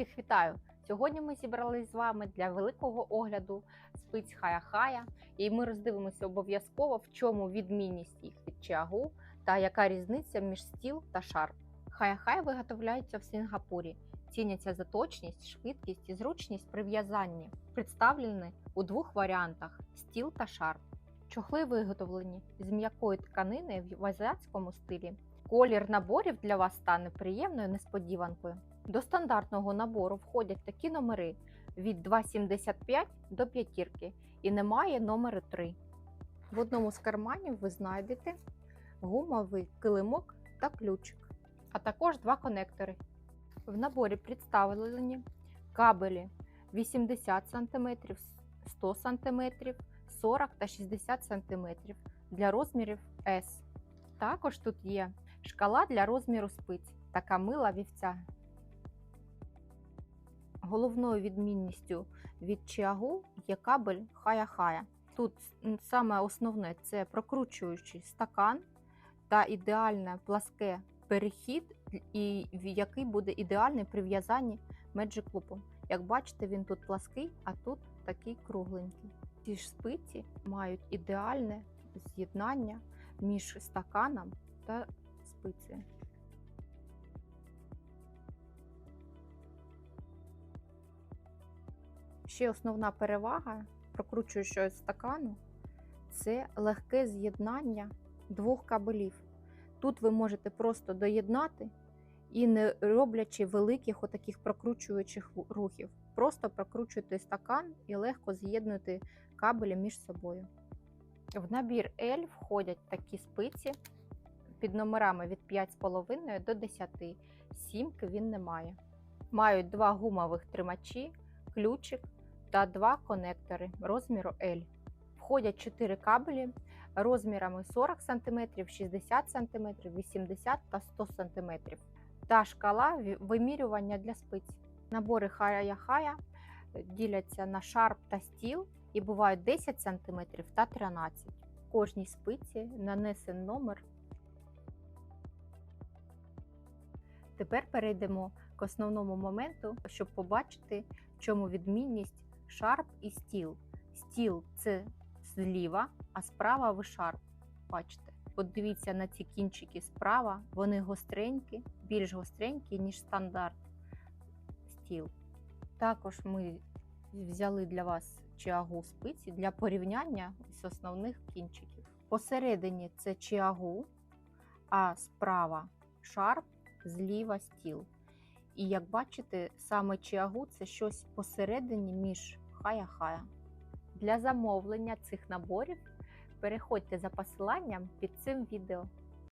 Всіх вітаю! Сьогодні ми зібрались з вами для великого огляду спиць хая-хая, і ми роздивимося обов'язково, в чому відмінність їх від чиагу та яка різниця між стіл та шарп. Хая-хай виготовляються в Сингапурі, ціняться за точність, швидкість і зручність при в'язанні. Представлені у двох варіантах: стіл та шарп. Чохли виготовлені з м'якої тканини в азіатському стилі. Колір наборів для вас стане приємною несподіванкою. До стандартного набору входять такі номери від 2,75 до п'ятірки і немає номеру 3. В одному з карманів ви знайдете гумовий килимок та ключик, а також два конектори. В наборі представлені кабелі 80 см, 100 см, 40 та 60 см для розмірів S. Також тут є шкала для розміру спиць та камила вівця. Головною відмінністю від чиагу є кабель хая-хая. Тут саме основне це прокручуючий стакан та ідеальне пласке перехід, і який буде ідеальний при в'язанні Magic Loop. Як бачите, він тут плаский, а тут такий кругленький. Ці ж спиці мають ідеальне з'єднання між стаканом та спицею. Ще основна перевага прокручуючого стакану це легке з'єднання двох кабелів. Тут ви можете просто доєднати і не роблячи великих отаких прокручуючих рухів. Просто прокручуєте стакан і легко з'єднуєте кабелі між собою. В набір L входять такі спиці під номерами від 5,5 до 10. Сімки він не має. Мають два гумових тримачі, ключик та два конектори розміру L. Входять 4 кабелі розмірами 40 см, 60 см, 80 та 100 см. Та шкала вимірювання для спиць. Набори хая-хая діляться на шарп та стіл і бувають 10 см та 13 Кожній спиці нанесен номер. Тепер перейдемо к основному моменту, щоб побачити, в чому відмінність шарп і стіл. Стіл це зліва, а справа ви шарп. Бачите. От дивіться на ці кінчики справа, вони гостренькі, більш гостренькі, ніж стандарт стіл. Також ми взяли для вас чиагу спиці для порівняння з основних кінчиків. Посередині це чиагу, а справа шарп, зліва стіл. І як бачите, саме чиагу це щось посередині між хая-хая. Для замовлення цих наборів переходьте за посиланням під цим відео.